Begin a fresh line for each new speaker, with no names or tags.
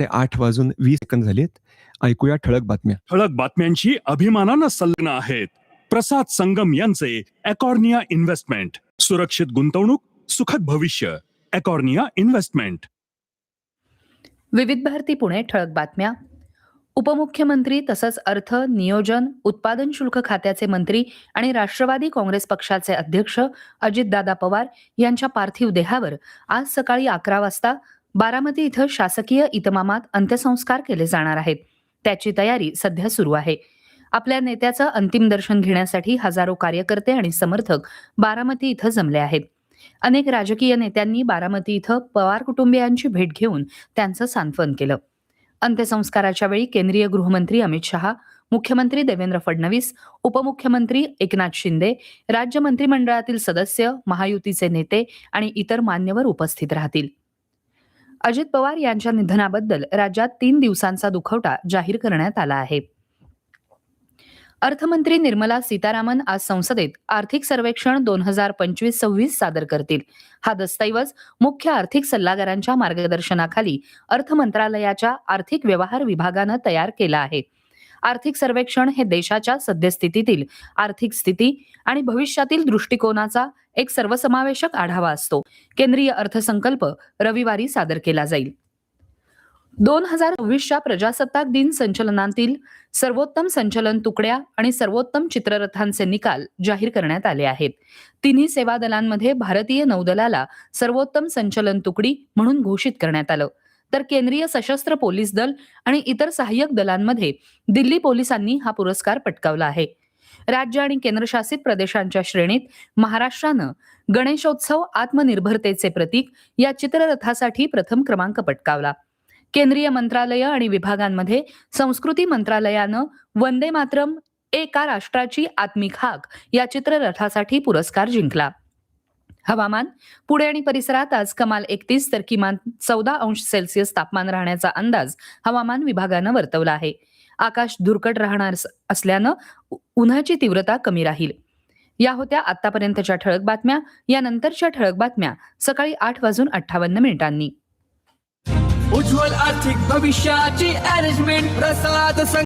दुपारचे आठ वाजून वीस सेकंद झालेत. ऐकूया ठळक बातम्या.
ठळक बातम्यांची अभिमानानं संलग्न आहेत. प्रसाद संगम यांचे अकॉर्निया इन्व्हेस्टमेंट. सुरक्षित गुंतवणूक सुखद भविष्य. अकॉर्निया इन्व्हेस्टमेंट.
विविध भारती पुणे ठळक बातम्या. उपमुख्यमंत्री तसंच अर्थ नियोजन उत्पादन शुल्क खात्याचे मंत्री आणि राष्ट्रवादी काँग्रेस पक्षाचे अध्यक्ष अजितदादा पवार यांच्या पार्थिव देहावर आज सकाळी अकरा वाजता बारामती इथं शासकीय इतमामात अंत्यसंस्कार केले जाणार आहेत. त्याची तयारी सध्या सुरू आहे. आपल्या नेत्याचं अंतिम दर्शन घेण्यासाठी हजारो कार्यकर्ते आणि समर्थक बारामती इथं जमले आहेत. अनेक राजकीय नेत्यांनी बारामती इथं पवार कुटुंबियांची भेट घेऊन त्यांचं सांत्वन केलं. अंत्यसंस्काराच्या वेळी केंद्रीय गृहमंत्री अमित शहा मुख्यमंत्री देवेंद्र फडणवीस उपमुख्यमंत्री एकनाथ शिंदे राज्य मंत्रिमंडळातील सदस्य महायुतीचे नेते आणि इतर मान्यवर उपस्थित राहतील. अजित पवार यांच्या निधनाबद्दल राज्यात तीन दिवसांचा दुखवटा जाहीर करण्यात आला आहे. अर्थमंत्री निर्मला सीतारामन आज संसदेत आर्थिक सर्वेक्षण दोन हजार पंचवीस सव्वीस सादर करतील. हा दस्तऐवज मुख्य आर्थिक सल्लागारांच्या मार्गदर्शनाखाली अर्थ मंत्रालयाच्या आर्थिक व्यवहार विभागानं तयार केला आहे. आर्थिक सर्वेक्षण हे देशाच्या सद्यस्थितीतील आर्थिक स्थिती आणि भविष्यातील दृष्टिकोनाचा एक सर्वसमावेशक आढावा असतो. केंद्रीय अर्थसंकल्प रविवारी सादर केला जाईल. दोन हजार सव्वीसच्या प्रजासत्ताक दिन संचलनातील सर्वोत्तम संचलन तुकड्या आणि सर्वोत्तम चित्ररथांचे निकाल जाहीर करण्यात आले आहेत. तिन्ही सेवा दलांमध्ये भारतीय नौदलाला सर्वोत्तम संचलन तुकडी म्हणून घोषित करण्यात आलं. तर केंद्रीय सशस्त्र पोलीस दल आणि इतर सहाय्यक दलांमध्ये दिल्ली पोलिसांनी हा पुरस्कार पटकावला आहे. राज्य आणि केंद्रशासित प्रदेशांच्या श्रेणीत महाराष्ट्रानं गणेशोत्सव आत्मनिर्भरतेचे प्रतीक या चित्ररथासाठी प्रथम क्रमांक पटकावला. केंद्रीय मंत्रालय आणि विभागांमध्ये संस्कृती मंत्रालयानं वंदे मातरम एका राष्ट्राची आत्मिक हाक या चित्ररथासाठी पुरस्कार जिंकला. हवामान. पुणे आणि परिसरात आज कमाल एकतीस तर किमान चौदा अंश सेल्सिअस तापमान राहण्याचा अंदाज हवामान विभागानं वर्तवला आहे. आकाश धुरकट राहणार असल्यानं उन्हाची तीव्रता कमी राहील. या होत्या आतापर्यंतच्या ठळक बातम्या. यानंतरच्या ठळक बातम्या सकाळी आठ वाजून अठ्ठावन्न मिनिटांनी.
उज्ज्वल आर्थिक भविष्याची अरेंजमेंट प्रसाद